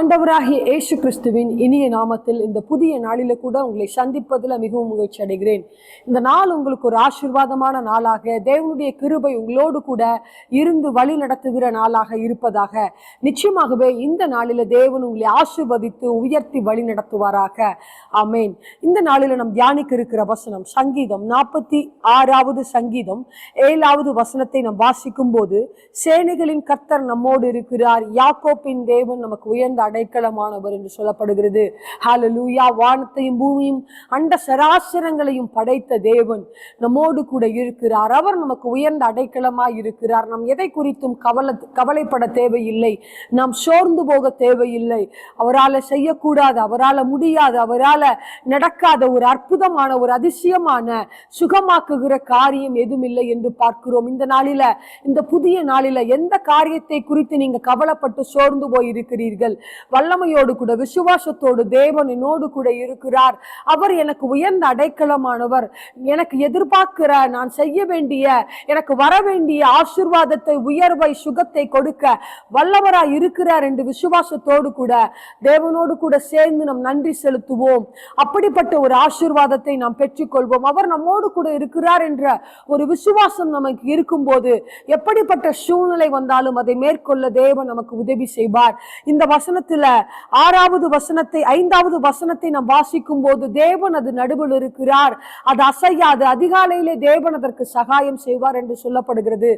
ஆண்டவராகிய இயேசு கிறிஸ்துவின் இனிய நாமத்தில் இந்த புதிய நாளில கூட உங்களை சந்திப்பதில் மிகவும் மகிழ்ச்சி அடைகிறேன். இந்த நாள் உங்களுக்கு ஒரு ஆசீர்வாதமான நாளாக தேவனுடைய கிருபை உங்களோடு கூட இருந்து வழி நடத்துகிற நாளாக இருப்பதாக. நிச்சயமாகவே இந்த நாளில தேவன் உங்களை ஆசிர்வதித்து உயர்த்தி வழி நடத்துவாராக. ஆமென். இந்த நாளில நம் தியானிக்க இருக்கிற வசனம் சங்கீதம் நாற்பத்தி ஆறாவது சங்கீதம் ஏழாவது வசனத்தை நாம் வாசிக்கும் போது சேனைகளின் கர்த்தர் நம்மோடு இருக்கிறார் யாக்கோப்பின் தேவன் நமக்கு உயர்ந்த அடைக்கலமானவர் என்று சொல்லப்படுகிறது. ஹாலலூயா வானத்தையும் பூமியும் அண்ட சராசரங்களையும் படைத்த தேவன் நம்மோடு கூட இருக்கிறார். அவர் நமக்கு உயர்ந்த அடைக்கலமாய் இருக்கிறார். நாம் எதை குறித்தும் கவலை கவலைப்பட தேவையில்லை. நாம் சோர்ந்து போக தேவையில்லை. அவரால் செய்யக்கூடாது அவரால் முடியாது அவரால் நடக்காத ஒரு அற்புதமான ஒரு அதிசயமான சுகமாக்குகிற காரியம் எதுவும் இல்லை என்று பார்க்கிறோம். இந்த நாளில இந்த புதிய நாளில எந்த காரியத்தை குறித்து நீங்க கவலைப்பட்டு சோர்ந்து போய் இருக்கிறீர்கள் வல்லமையோடு கூட விசுவாசத்தோடு தேவன் என்னோடு கூட இருக்கிறார். அவர் எனக்கு உயர்ந்த அடைக்கலமானவர். எனக்கு எதிர்பார்க்கிற நான் செய்ய வேண்டிய எனக்கு வர வேண்டிய ஆசீர்வாதத்தை உயர்வை சுகத்தை கொடுக்க வல்லவராய் இருக்கிறார் என்று விசுவாசத்தோடு கூட தேவனோடு கூட சேர்ந்து நம் நன்றி செலுத்துவோம். அப்படிப்பட்ட ஒரு ஆசீர்வாதத்தை நாம் பெற்றுக்கொள்வோம். அவர் நம்மோடு கூட இருக்கிறார் என்ற ஒரு விசுவாசம் நமக்கு இருக்கும்போது எப்படிப்பட்ட சூழ்நிலை வந்தாலும் அதை மேற்கொள்ள தேவன் நமக்கு உதவி செய்வார். இந்த வசனத்தை வசனத்துல ஆறாவது வசனத்தை ஐந்தாவது வசனத்தை நாம் வாசிக்கும் போது தேவன் அது நடுவில் இருக்கிறார். அது அசையாது. அதிகாலையிலே தேவன் அதற்கு சகாயம் செய்வார் என்று சொல்லப்படுகிறது.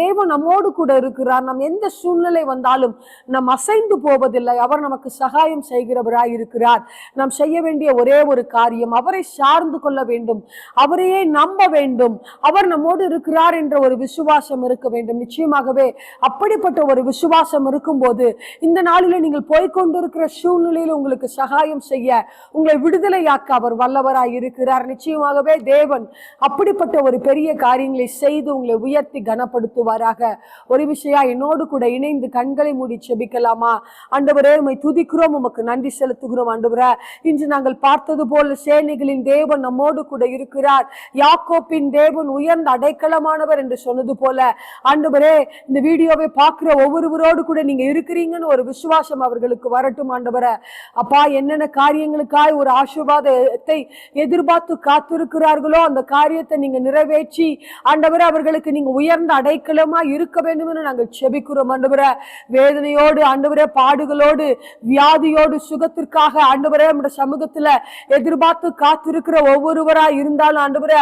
தேவன் நம்மோடு கூட இருக்கிறார். நம் எந்த சூழ்நிலை வந்தாலும் நம் அசைந்து போவதில்லை. அவர் நமக்கு சகாயம் செய்கிறவராய் இருக்கிறார். நாம் செய்ய வேண்டிய ஒரே ஒரு காரியம் அவரை சார்ந்து கொள்ள வேண்டும். அவரையே நம்ப வேண்டும். அவர் நம்மோடு இருக்கிறார் என்ற ஒரு விசுவாசம் இருக்க வேண்டும். நிச்சயமாகவே அப்படிப்பட்ட ஒரு விசுவாசம் இருக்கும்போது இந்த நாளில நீங்கள் போய்கொண்டிருக்கிற சூழ்நிலையில் உங்களுக்கு சகாயம் செய்ய உங்களை விடுதலையாக்க அவர் வல்லவராய் இருக்கிறார். நிச்சயமாகவே தேவன் அப்படிப்பட்ட ஒரு பெரிய காரியங்களை செய்து உங்களை உயர்த்தி கனப்படுத்துவாராக. ஒரு விஷயம் என்னோடு கூட இணைந்து கண்களை மூடி செபிக்கலாமா? ஆண்டவரே உண்மை துதிக்கிறோம் உமக்கு நன்றி செலுத்துகிறோம் ஆண்டவரே. இன்று நாங்கள் பார்த்தது போல சேனைகளின் தேவன் நம்மோடு கூட இருக்கிறார். யாக்கோப்பின் தேவன் உயர்ந்த அடைக்கலமானவர் என்று சொன்னது போல ஆண்டவரே இந்த வீடியோவை பார்க்கிற ஒவ்வொருவரோடு கூட நீங்க இருக்கிறீங்கன்னு ஒரு விசுவாசம் அவர்களுக்கு வரட்டும் ஆண்டவர. அப்பா என்னென்ன காரியங்களுக்காய் ஒரு ஆசீர்வாதத்தை எதிர்பார்த்து காத்திருக்கிறார்களோ அந்த காரியத்தை நீங்க நிறைவேற்றி ஆண்டவர அவர்களுக்கு நீங்க உயர்ந்த அடைக்கலமா இருக்க வேண்டும் என்று நாங்கள் செபிக்கிறோம் ஆண்டவர. வேதனையோடு ஆண்டவர பாடுகளோடு வியாதியோடு சுகத்திற்காக ஆண்டவர நம்முடைய சமூகத்துல எதிர்பார்த்து காத்திருக்கிற ஒவ்வொருவரா இருந்தாலும் ஆண்டவர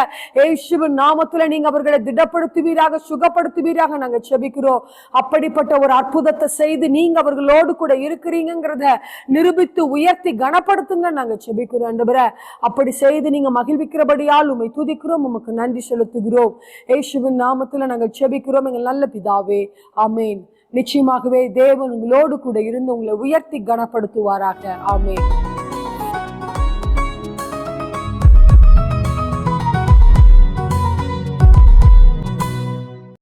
ஏசுவின் நாமத்துல நீங்க அவர்களை திடப்படுத்துவீராக சுகப்படுத்துவீராக நாங்கள் செபிக்கிறோம். அப்படிப்பட்ட ஒரு அற்புதத்தை செய்து நீங்க அவர்களோடு கூட இருக்க இருக்கிறீங்கிறத நிரூபித்து உயர்த்தி கனப்படுத்துங்க. நாங்க செபிக்கிறோம் ஆண்டவரே. அப்படி செய்து நீங்க மகிழ்விக்கிறபடியால் உண்மை துதிக்கிறோம் உமக்கு நன்றி செலுத்துகிறோம். ஏசுவின் நாமத்துல நாங்கள் செபிக்கிறோம் எங்கள் நல்ல பிதாவே. ஆமேன். நிச்சயமாகவே தேவன் உங்களோடு கூட இருந்து உங்களை உயர்த்தி கனப்படுத்துவாராக. ஆமேன்.